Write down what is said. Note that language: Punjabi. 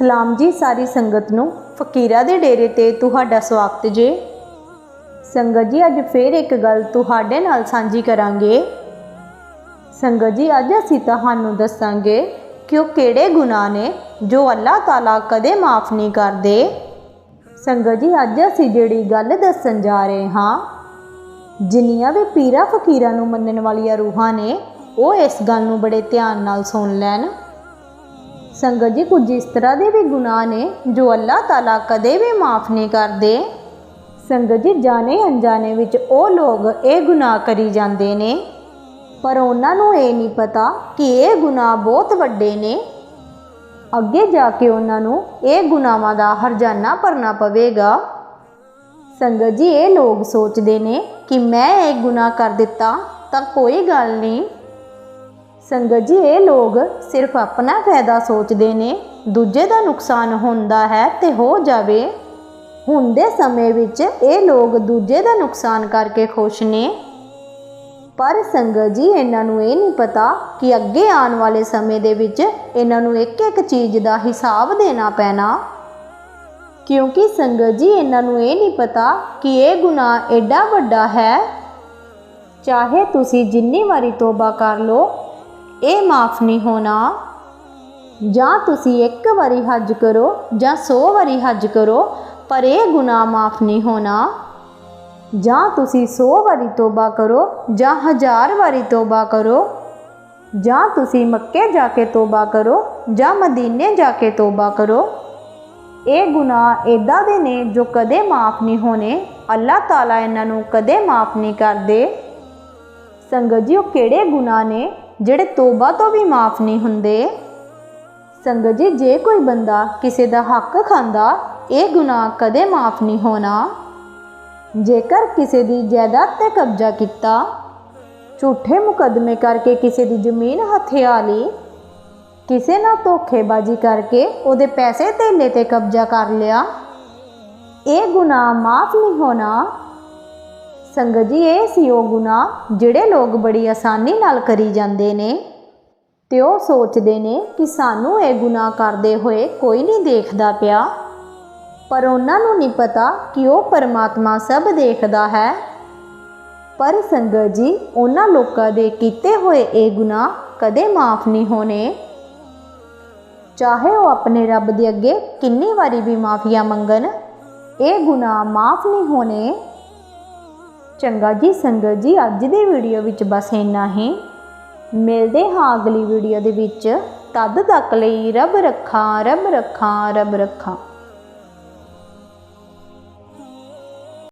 ਸਲਾਮ ਜੀ, ਸਾਰੀ ਸੰਗਤ ਨੂੰ ਫਕੀਰਾਂ ਦੇ ਡੇਰੇ ਤੇ ਤੁਹਾਡਾ ਸਵਾਗਤ ਜੇ। ਸੰਗਤ ਜੀ, ਅੱਜ ਫੇਰ ਇੱਕ ਗੱਲ ਤੁਹਾਡੇ ਨਾਲ ਸਾਂਝੀ ਕਰਾਂਗੇ। ਸੰਗਤ ਜੀ, ਅੱਜ ਅਸੀਂ ਤੁਹਾਨੂੰ ਦੱਸਾਂਗੇ ਕਿ ਉਹ ਕਿਹੜੇ ਗੁਨਾਹ ਨੇ ਜੋ ਅੱਲਾਹ ਤਾਲਾ ਕਦੇ ਮਾਫ ਨਹੀਂ ਕਰਦੇ। ਸੰਗਤ ਜੀ, ਅੱਜ ਅਸੀਂ ਜਿਹੜੀ ਗੱਲ ਦੱਸਣ ਜਾ ਰਹੇ ਹਾਂ, ਜਿੰਨੀਆਂ ਵੀ ਪੀਰਾਂ ਫਕੀਰਾਂ ਨੂੰ ਮੰਨਣ ਵਾਲੀਆਂ ਰੂਹਾਂ ਨੇ, ਉਹ ਇਸ ਗੱਲ ਨੂੰ ਬੜੇ ਧਿਆਨ ਨਾਲ ਸੁਣ ਲੈਣ। ਸੰਗਤ ਜੀ, ਕੁਝ ਇਸ ਤਰ੍ਹਾਂ ਦੇ ਵੀ ਗੁਨਾਹ ਨੇ ਜੋ ਅੱਲਾਹ ਤਾਲਾ ਕਦੇ ਵੀ ਮਾਫ ਨਹੀਂ ਕਰਦੇ। ਸੰਗਤ ਜੀ, ਜਾਣੇ ਅਣਜਾਣੇ ਵਿੱਚ ਉਹ ਲੋਕ ਇਹ ਗੁਨਾਹ ਕਰੀ ਜਾਂਦੇ ਨੇ, ਪਰ ਉਹਨਾਂ ਨੂੰ ਇਹ ਨਹੀਂ ਪਤਾ ਕਿ ਇਹ ਗੁਨਾਹ ਬਹੁਤ ਵੱਡੇ ਨੇ। ਅੱਗੇ ਜਾ ਕੇ ਉਹਨਾਂ ਨੂੰ ਇਹ ਗੁਨਾਹਾਂ ਦਾ ਹਰਜਾਨਾ ਭਰਨਾ ਪਵੇਗਾ। ਸੰਗਤ ਜੀ, ਇਹ ਲੋਕ ਸੋਚਦੇ ਨੇ ਕਿ ਮੈਂ ਇਹ ਗੁਨਾਹ ਕਰ ਦਿੱਤਾ ਤਾਂ ਕੋਈ ਗੱਲ ਨਹੀਂ। ਸੰਗਤ ਜੀ, ਇਹ ਲੋਕ ਸਿਰਫ ਆਪਣਾ ਫਾਇਦਾ ਸੋਚਦੇ ਨੇ, ਦੂਜੇ ਦਾ ਨੁਕਸਾਨ ਹੁੰਦਾ ਹੈ ਤੇ ਹੋ ਜਾਵੇ। ਹੁਣ ਦੇ ਸਮੇਂ ਵਿੱਚ ਇਹ ਲੋਕ ਦੂਜੇ ਦਾ ਨੁਕਸਾਨ ਕਰਕੇ ਖੁਸ਼ ਨੇ। ਪਰ ਸੰਗਤ ਜੀ, ਇਹਨਾਂ ਨੂੰ ਇਹ ਨਹੀਂ ਪਤਾ ਕਿ ਅੱਗੇ ਆਉਣ ਵਾਲੇ ਸਮੇਂ ਦੇ ਵਿੱਚ ਇਹਨਾਂ ਨੂੰ ਇੱਕ ਇੱਕ ਚੀਜ਼ ਦਾ ਹਿਸਾਬ ਦੇਣਾ ਪੈਣਾ। ਕਿਉਂਕਿ ਸੰਗਤ ਜੀ, ਇਹਨਾਂ ਨੂੰ ਇਹ ਨਹੀਂ ਪਤਾ ਕਿ ਇਹ ਗੁਨਾਹ ਐਡਾ ਵੱਡਾ ਹੈ। ਚਾਹੇ ਤੁਸੀਂ ਜਿੰਨੀ ਵਾਰੀ ਤੋਬਾ ਕਰ ਲਓ ਇਹ ਮਾਫ ਨਹੀਂ ਹੋਣਾ। ਜਾਂ ਤੁਸੀਂ ਇੱਕ ਵਾਰੀ ਹੱਜ ਕਰੋ ਜਾਂ 100 ਵਾਰੀ ਹੱਜ ਕਰੋ, ਪਰ ਇਹ ਗੁਨਾਹ ਮਾਫ ਨਹੀਂ ਹੋਣਾ। ਜਾਂ ਤੁਸੀਂ 100 ਵਾਰੀ ਤੋਬਾ ਕਰੋ ਜਾਂ ਹਜ਼ਾਰ ਵਾਰੀ ਤੋਬਾ ਕਰੋ। ਜਾਂ ਤੁਸੀਂ ਮੱਕੇ ਜਾ ਕੇ ਤੋਬਾ ਕਰੋ ਜਾਂ ਮਦੀਨੇ ਜਾ ਕੇ ਤੋਬਾ ਕਰੋ। ਇਹ ਗੁਨਾਹ ਇਦਾਂ ਦੇ ਨੇ ਜੋ ਕਦੇ ਮਾਫ ਨਹੀਂ ਹੋਣੇ। ਅੱਲਾਹ ਤਾਲਾ ਇਹਨਾਂ ਨੂੰ ਕਦੇ ਮਾਫ ਨਹੀਂ ਕਰਦੇ। ਸੰਗਤ ਜੀ, ਉਹ ਕਿਹੜੇ ਗੁਨਾਹ ਨੇ? ਜਿਹੜੇ ਤੋਬਾ ਤੋਂ ਵੀ ਮਾਫ ਨਹੀਂ ਹੁੰਦੇ। ਸੰਗਤ ਜੀ, ਜੇ ਕੋਈ ਬੰਦਾ ਕਿਸੇ ਦਾ ਹੱਕ ਖਾਂਦਾ, ਇਹ ਗੁਨਾਹ ਕਦੇ ਮਾਫ ਨਹੀਂ ਹੋਣਾ। ਜੇਕਰ ਕਿਸੇ ਦੀ ਜਾਇਦਾਦ ਤੇ ਕਬਜ਼ਾ ਕੀਤਾ, ਝੂਠੇ ਮੁਕੱਦਮੇ ਕਰਕੇ ਕਿਸੇ ਦੀ ਜ਼ਮੀਨ ਹਥਿਆ ਲਈ, ਕਿਸੇ ਨਾਲ ਧੋਖੇਬਾਜ਼ੀ ਕਰਕੇ ਉਹਦੇ ਪੈਸੇ ਧੇਲੇ ਤੇ ਕਬਜ਼ਾ ਕਰ ਲਿਆ, ਇਹ ਗੁਨਾਹ ਮਾਫ ਨਹੀਂ ਹੋਣਾ। ਸੰਗਤ ਜੀ, ਇਹ ਸੀ ਉਹ ਗੁਨਾਹ ਜਿਹੜੇ ਲੋਕ ਬੜੀ ਆਸਾਨੀ ਨਾਲ ਕਰੀ ਜਾਂਦੇ ਨੇ। ਤੇ ਉਹ ਸੋਚਦੇ ਨੇ ਕਿ ਸਾਨੂੰ ਇਹ ਗੁਨਾਹ ਕਰਦੇ ਹੋਏ ਕੋਈ ਨਹੀਂ ਦੇਖਦਾ ਪਿਆ। ਪਰ ਉਹਨਾਂ ਨੂੰ ਨਹੀਂ ਪਤਾ ਕਿ ਉਹ ਪਰਮਾਤਮਾ ਸਭ ਦੇਖਦਾ ਹੈ। ਪਰ ਸੰਗਤ ਜੀ, ਉਹਨਾਂ ਲੋਕਾਂ ਦੇ ਕੀਤੇ ਹੋਏ ਇਹ ਗੁਨਾਹ ਕਦੇ ਮਾਫ ਨਹੀਂ ਹੋਣੇ। ਚਾਹੇ ਉਹ ਆਪਣੇ ਰੱਬ ਦੇ ਅੱਗੇ ਕਿੰਨੀ ਵਾਰੀ ਵੀ ਮਾਫੀਆ ਮੰਗਣ, ਇਹ ਗੁਨਾਹ ਮਾਫ ਨਹੀਂ ਹੋਣੇ। ਚੰਗਾ ਜੀ ਸੰਗਤ ਜੀ, ਅੱਜ ਦੀ ਵੀਡੀਓ ਵਿੱਚ ਬਸ ਇੰਨਾ ਹੀ। ਮਿਲਦੇ ਹਾਂ ਅਗਲੀ ਵੀਡੀਓ ਦੇ ਵਿੱਚ। ਤਦ ਤੱਕ ਲਈ ਰੱਬ ਰੱਖਾਂ ਰੱਬ ਰੱਖਾਂ ਰੱਬ ਰੱਖਾਂ।